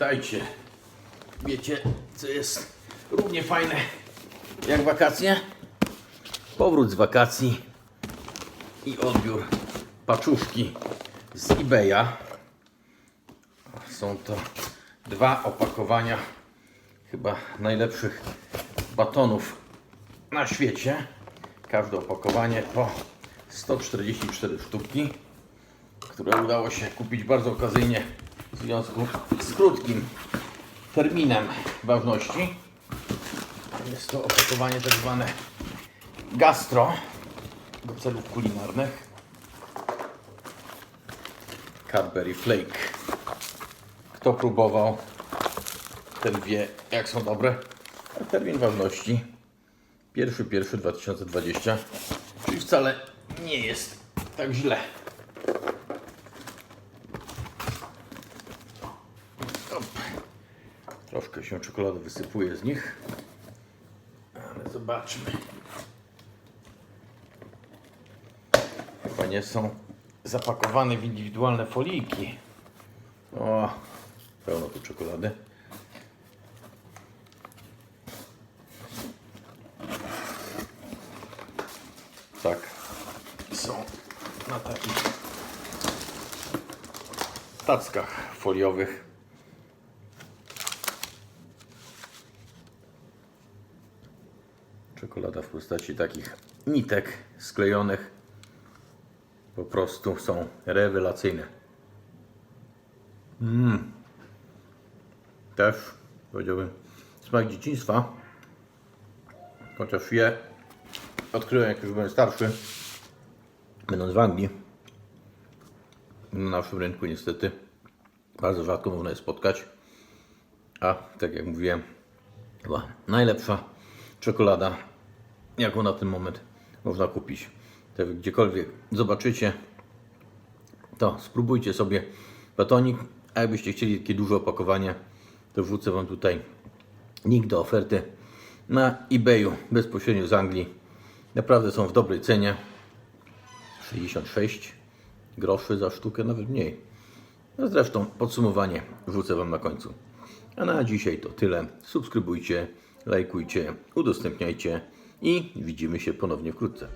Słuchajcie, wiecie co jest równie fajne jak wakacje? Powrót z wakacji i odbiór paczuszki z eBaya. Są to dwa opakowania chyba najlepszych batonów na świecie. Każde opakowanie po 144 sztuki, które udało się kupić bardzo okazyjnie w związku z krótkim terminem ważności. Jest to opakowanie tak zwane gastro do celów kulinarnych. Cadbury Flake. Kto próbował, ten wie jak są dobre. A termin ważności 1.1.2020, czyli wcale nie jest tak źle. Troszkę się czekolada wysypuje z nich, ale zobaczmy. Chyba nie są zapakowane w indywidualne folijki. O, pełno tu czekolady. Tak, są na takich tackach foliowych. Czekolada w postaci takich nitek sklejonych po prostu są rewelacyjne. Mmm. Też powiedziałbym smak dzieciństwa. Chociaż je odkryłem jak już byłem starszy. Będąc w Anglii. Na naszym rynku niestety bardzo rzadko można je spotkać. A tak jak mówiłem, chyba najlepsza czekolada, jaką na ten moment można kupić. Tak gdziekolwiek zobaczycie, to spróbujcie sobie batonik. A jakbyście chcieli takie duże opakowanie, to wrzucę Wam tutaj link do oferty na eBayu bezpośrednio z Anglii. Naprawdę są w dobrej cenie. 66 groszy za sztukę, nawet mniej. No zresztą podsumowanie wrzucę Wam na końcu. A na dzisiaj to tyle. Subskrybujcie, lajkujcie, udostępniajcie i widzimy się ponownie wkrótce.